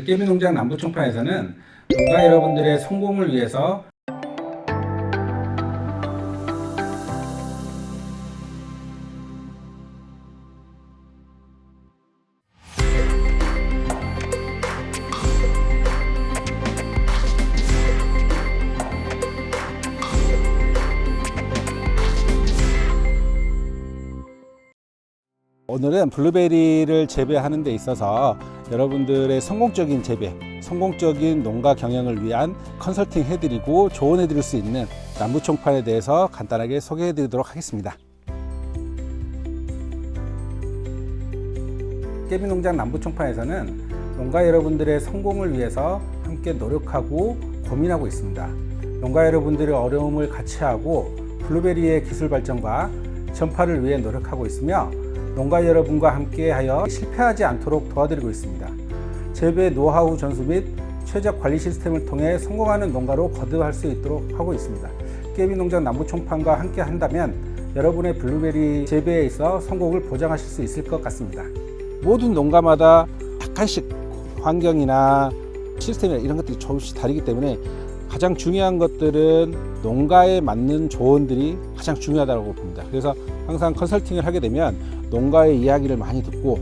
깨비농장 남부총판에서는 농가 여러분들의 성공을 위해서 오늘은 블루베리를 재배하는 데 있어서 여러분들의 성공적인 재배, 성공적인 농가 경영을 위한 컨설팅 해드리고 조언해 드릴 수 있는 남부총판에 대해서 간단하게 소개해 드리도록 하겠습니다. 깨비농장 남부총판에서는 농가 여러분들의 성공을 위해서 함께 노력하고 고민하고 있습니다. 농가 여러분들의 어려움을 같이 하고 블루베리의 기술 발전과 전파를 위해 노력하고 있으며 농가 여러분과 함께하여 실패하지 않도록 도와드리고 있습니다. 재배 노하우 전수 및 최적 관리 시스템을 통해 성공하는 농가로 거듭할 수 있도록 하고 있습니다. 깨비농장 남부총판과 함께 한다면 여러분의 블루베리 재배에 있어 성공을 보장하실 수 있을 것 같습니다. 모든 농가마다 약간씩 환경이나 시스템이나 이런 것들이 조금씩 다르기 때문에 가장 중요한 것들은 농가에 맞는 조언들이 가장 중요하다고 봅니다. 그래서 항상 컨설팅을 하게 되면 농가의 이야기를 많이 듣고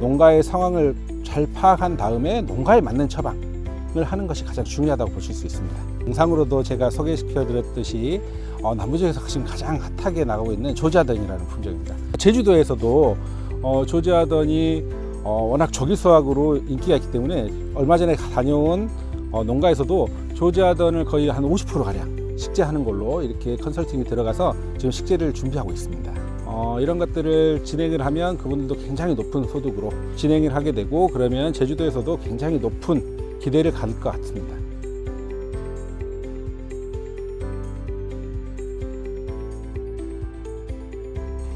농가의 상황을 잘 파악한 다음에 농가에 맞는 처방을 하는 것이 가장 중요하다고 보실 수 있습니다. 영상으로도 제가 소개시켜 드렸듯이 어, 남부지역에서 지금 가장 핫하게 나가고 있는 조지아던이라는 품종입니다. 제주도에서도 어, 조지아던이 어, 워낙 조기 수확으로 인기가 있기 때문에 얼마 전에 다녀온 어, 농가에서도 조지아던을 거의 한 50% 가량 식재하는 걸로 이렇게 컨설팅이 들어가서 지금 식재를 준비하고 있습니다. 어, 이런 것들을 진행을 하면 그분들도 굉장히 높은 소득으로 진행을 하게 되고 그러면 제주도에서도 굉장히 높은 기대를 가질 것 같습니다.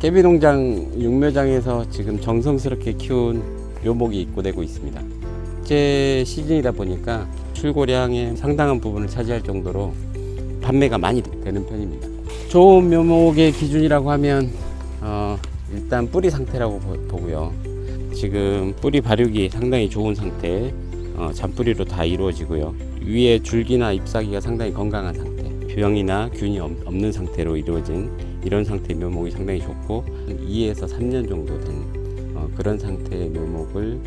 깨비농장 육묘장에서 지금 정성스럽게 키운 묘목이 입고되고 있습니다. 제 시즌이다 보니까 출고량의 상당한 부분을 차지할 정도로 판매가 많이 되는 편입니다. 좋은 묘목의 기준이라고 하면 어, 일단 뿌리 상태라고 보- 보고요. 지금 뿌리 발육이 상당히 좋은 상태, 어, 잔뿌리로 다 이루어지고요. 위에 줄기나 잎사귀가 상당히 건강한 상태, 병이나 균이 없- 없는 상태로 이루어진 이런 상태의 묘목이 상당히 좋고 2에서 3년 정도 된 어, 그런 상태의 묘목을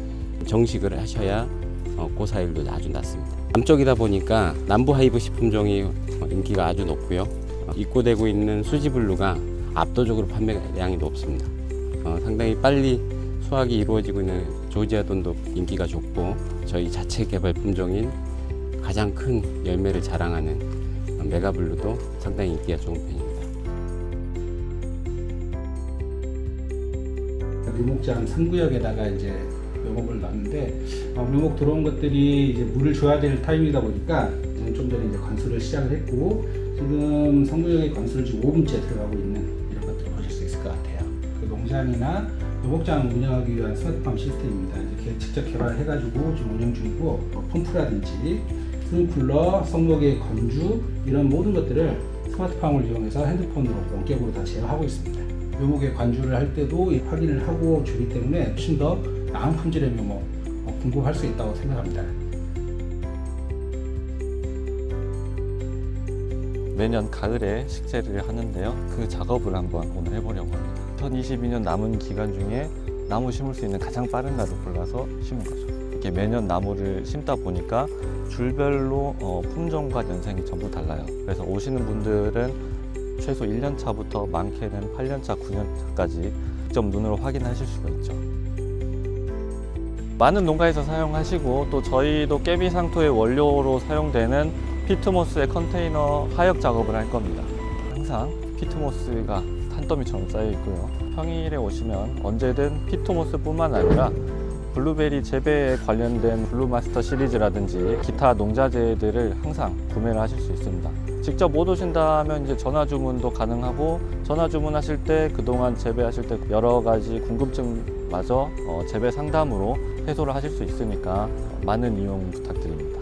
정식을 하셔야 어, 고사율도 아주 낮습니다. 남쪽이다 보니까 남부 하이브시 품종이 어, 인기가 아주 높고요. 어, 입고되고 있는 수지블루가 압도적으로 판매량이 높습니다. 어, 상당히 빨리 수확이 이루어지고 있는 조지아 돈도 인기가 좋고 저희 자체 개발 품종인 가장 큰 열매를 자랑하는 어, 메가블루도 상당히 인기가 좋은 편입니다. 묘목장 3구역에다가 이제 묘목을 놨는데 어, 묘목 들어온 것들이 이제 물을 줘야 될 타임이다 보니까 좀 전에 이제 관수를 시작을 했고 지금 3구역에 관수를 지금 5분째 들어가고 있는 이런 것들을 보실 수 있을 것 같아요. 그 농장이나 묘목장 운영하기 위한 스마트팜 시스템입니다. 개- 직접 개발해가지고 지금 운영 중이고 뭐 펌프라든지 스프링클러, 성목의 건주 이런 모든 것들을 스마트팜을 이용해서 핸드폰으로 원격으로 다 제어하고 있습니다. 묘목의 관주를 할 때도 이 확인을 하고 주기 때문에 훨씬 더 나은 품질의 묘목 어, 공급할 수 있다고 생각합니다. 매년 가을에 식재를 하는데요. 그 작업을 한번 오늘 해보려고 합니다. 2022년 남은 기간 중에 나무 심을 수 있는 가장 빠른 날을 골라서 심은 거죠. 이렇게 매년 나무를 심다 보니까 줄별로 어, 품종과 연생이 전부 달라요. 그래서 오시는 분들은 최소 1년 차부터 많게는 8년 차, 9년 차까지 직접 눈으로 확인하실 수가 있죠. 많은 농가에서 사용하시고 또 저희도 깨비 상토의 원료로 사용되는 피트모스의 컨테이너 하역 작업을 할 겁니다. 항상 피트모스가 산더미처럼 쌓여 있고요. 평일에 오시면 언제든 피트모스뿐만 아니라 블루베리 재배에 관련된 블루마스터 시리즈라든지 기타 농자재들을 항상 구매를 하실 수 있습니다. 직접 못 오신다면 이제 전화 주문도 가능하고 전화 주문하실 때 그동안 재배하실 때 여러 가지 궁금증마저 어, 재배 상담으로 해소를 하실 수 있으니까 많은 이용 부탁드립니다.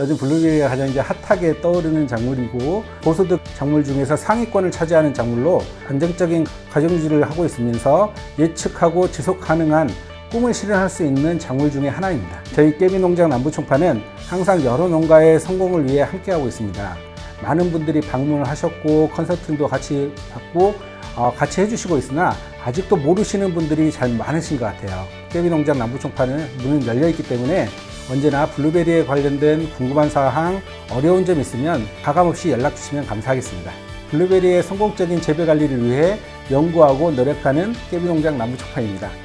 요즘 블루베리가 가장 이제 핫하게 떠오르는 작물이고 고소득 작물 중에서 상위권을 차지하는 작물로 안정적인 가정 유지를 하고 있으면서 예측하고 지속 가능한 꿈을 실현할 수 있는 작물 중에 하나입니다. 저희 깨비 농장 남부총파는 항상 여러 농가의 성공을 위해 함께하고 있습니다. 많은 분들이 방문을 하셨고 컨설팅도 같이 받고 어, 같이 해주시고 있으나 아직도 모르시는 분들이 잘 많으신 것 같아요. 깨비 농장 남부총파는 문은 열려 있기 때문에 언제나 블루베리에 관련된 궁금한 사항, 어려운 점 있으면 가감없이 연락 주시면 감사하겠습니다. 블루베리의 성공적인 재배 관리를 위해 연구하고 노력하는 깨비농장 남부총파입니다.